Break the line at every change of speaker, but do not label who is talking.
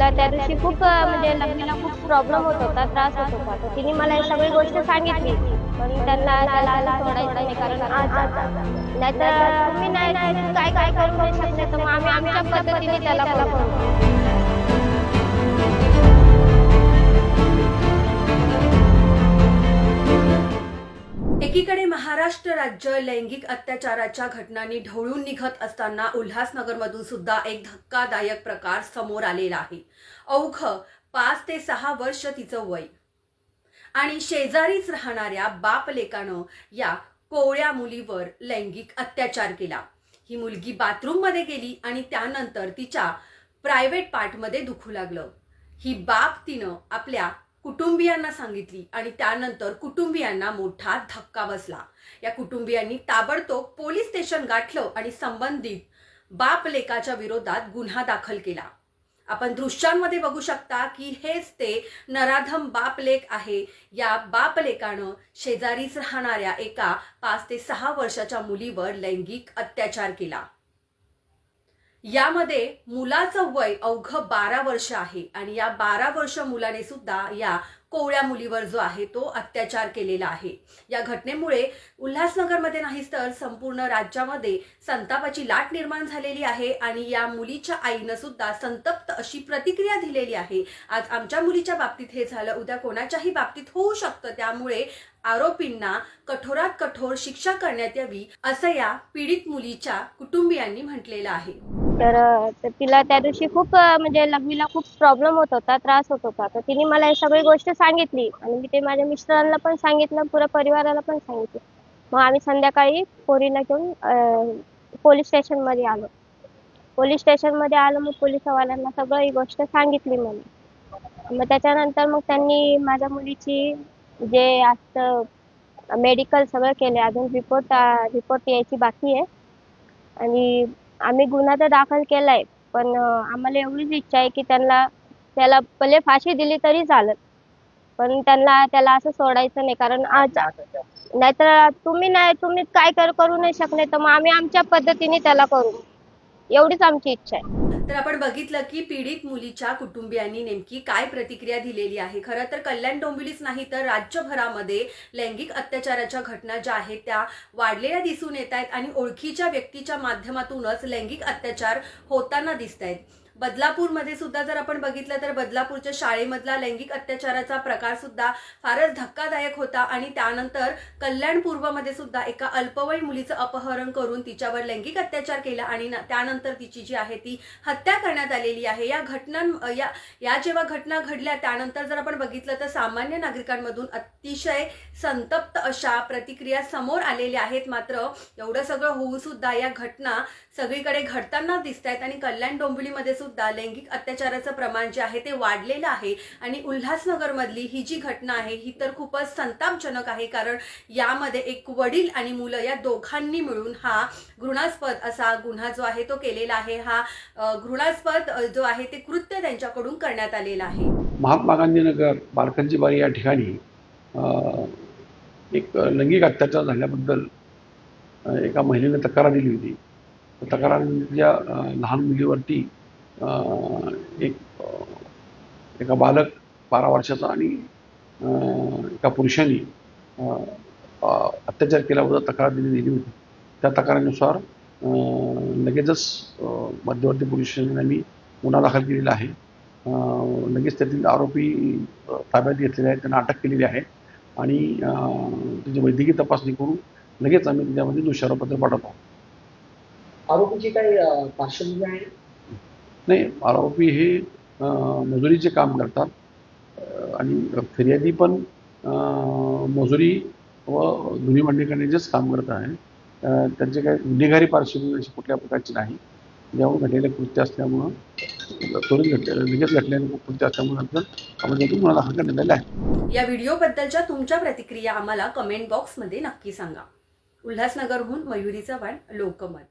तर त्या दिवशी खूप म्हणजे लग्नाला खूप प्रॉब्लेम होत होता त्रास होत होता. तर तिने मला ही सगळी गोष्ट सांगितली. पण त्यांना त्याला सोडायचं नाही कारण आज नाहीतर तुम्ही नाही काय काय करू नाही शकले तर मग आम्ही आमच्या पद्धतीने त्याला करू.
एकीकडे महाराष्ट्र राज्य लैंगिक अत्याचाराच्या घटनांनी ढवळून निघत असताना उल्हासनगरमधून सुद्धा एक धक्कादायक प्रकार समोर आलेला आहे. अवघ पाच ते सहा वर्ष तिचं वय. आणि शेजारीच राहणाऱ्या बापलेकानं या कोवळ्या मुलीवर लैंगिक अत्याचार केला. ही मुलगी बाथरूममध्ये गेली आणि त्यानंतर तिच्या प्रायव्हेट पार्टमध्ये दुखू लागलं. ही बाब तिनं आपल्या कुटुंबियांना सांगितली आणि त्यानंतर कुटुंबियांना मोठा धक्का बसला. या कुटुंबियांनी ताबडतोब पोलीस स्टेशन गाठलं आणि संबंधित बाप लेकाच्या विरोधात गुन्हा दाखल केला. आपण दृश्यांमध्ये बघू शकता की हेच ते नराधम बापलेक आहे. या बापलेकानं शेजारीच राहणाऱ्या एका पाच ते सहा वर्षाच्या मुलीवर लैंगिक अत्याचार केला. यामध्ये मुलाचं वय अवघं बारा वर्ष आहे. आणि या बारा वर्ष मुलाने सुद्धा या कोवळ्या मुलीवर जो आहे तो अत्याचार केलेला आहे. या घटनेमुळे उल्हासनगरमध्ये नाहीच तर संपूर्ण राज्यामध्ये संतापाची लाट निर्माण झालेली आहे आणि या मुलीच्या आईनं सुद्धा संतप्त अशी प्रतिक्रिया दिलेली आहे. आज आमच्या मुलीच्या बाबतीत हे झालं उद्या कोणाच्याही बाबतीत होऊ शकतं. त्यामुळे आरोपींना कठोरात कठोर शिक्षा करण्यात यावी असं या पीडित मुलीच्या कुटुंबियांनी म्हटलेलं आहे.
तर तिला त्या दिवशी खूप म्हणजे लग्नीला खूप प्रॉब्लेम होत होता त्रास होत होता. तर तिने मला या सगळी गोष्ट सांगितली. आणि मी ते माझ्या मिस्टरांना पण सांगितलं पुऱ्या परिवाराला पण सांगितलं. मग आम्ही संध्याकाळी पोरीला घेऊन पोलीस स्टेशनमध्ये आलो. पोलीस स्टेशनमध्ये आलो मग पोलिसवाल्यांना सगळं ही गोष्ट सांगितली मला मग त्याच्यानंतर मग त्यांनी माझ्या मुलीची जे असतं मेडिकल सगळं केले अजून रिपोर्ट रिपोर्ट यायची बाकी आहे. आणि आम्ही गुन्हा तर दाखल केलाय. पण आम्हाला एवढीच इच्छा आहे की त्यांना त्याला भले फाशी दिली तरी चालत. पण त्यांना त्याला असं सोडायचं नाही. कारण आज नाहीतर तुम्ही नाही तुम्ही काय कर करू नाही शकले तर मग आम्ही आमच्या पद्धतीने त्याला करू. एवढीच आमची इच्छा आहे.
तर आपण बघितलं की पीडित मुलीच्या कुटुंबियांनी नेमकी काय प्रतिक्रिया दिलेली आहे. खरं तर कल्याण डोंबिवलीच नाही तर राज्यभरामध्ये लैंगिक अत्याचाराच्या घटना ज्या आहेत त्या वाढलेल्या दिसून येत आहेत आणि ओळखीच्या व्यक्तीच्या माध्यमातूनच लैंगिक अत्याचार होताना दिसत आहेत बदलापूरमध्ये सुद्धा जर आपण बघितलं तर बदलापूरच्या शाळेमधला लैंगिक अत्याचाराचा प्रकार सुद्धा फारच धक्कादायक होता आणि त्यानंतर कल्याण पूर्वमध्ये सुद्धा एका अल्पवयीन मुलीचं अपहरण करून तिच्यावर लैंगिक अत्याचार केला आणि न- त्यानंतर तिची जी आहे ती हत्या करण्यात आलेली आहे. या घटनां या या जेव्हा घटना घडल्या त्यानंतर जर आपण बघितलं तर सामान्य नागरिकांमधून अतिशय संतप्त अशा प्रतिक्रिया समोर आलेल्या आहेत. मात्र एवढं सगळं होऊ सुद्धा या घटना सगळीकडे घडताना दिसत आहेत आणि कल्याण डोंबिवलीमध्ये सुद्धा लैंगिक अत्याचाराचं प्रमाण जे आहे ते वाढलेलं आहे. आणि उल्हासनगरमधली ही जी घटना आहे ही तर खूपच संतापजनक आहे. कारण यामध्ये एक वडील आणि मुलं या दोघांनी मिळून हा घृणास्पद असा गुन्हा जो आहे तो केलेला आहे. हा घृणास्पद जो आहे ते कृत्य त्यांच्याकडून करण्यात आलेलं आहे.
महात्मा गांधी नगर बारी या ठिकाणी एक लैंगिक अत्याचार झाल्याबद्दल एका महिलेने तक्रार दिली होती. तक्रार तक्रारीच्या लहान मुलीवरती एक एका बालक बारा वर्षाचा आणि एका पुरुषांनी अत्याचार केल्याबद्दल तक्रार दिली दिली होती. त्या तक्रारीनुसार लगेचच मध्यवर्ती पोलीस स्टेशनने गुन्हा दाखल केलेला आहे. लगेच त्यातील आरोपी ताब्यात घेतलेले आहेत त्यांना अटक केलेली आहे. आणि त्याची वैद्यकीय तपासणी करून लगेच आम्ही त्याच्यामध्ये दोषारोपत्र पाठवतो.
आरोपीची काही पार्श्वभूमी आहे?
नाही आरोपी हे मजुरीचे काम करतात. आणि फिर्यादी पण मजुरी व गुन्हे मांडणी करण्याचेच काम करत आहे त्यांचे काही गुन्हेगारी पार्श्वभूमी अशी कुठल्या प्रकारची नाही. ज्यावर घडलेले कृत्य असल्यामुळं त्वरित घडलेलं लगेच घडलेलं कृत्य असल्यामुळे आपण आपण त्यातून गुन्हा करण्यात आहे.
या व्हिडिओबद्दलच्या तुमच्या प्रतिक्रिया आम्हाला कमेंट बॉक्समध्ये नक्की सांगा. उल्हासनगरहून मयुरी चव्हाण लोकमत.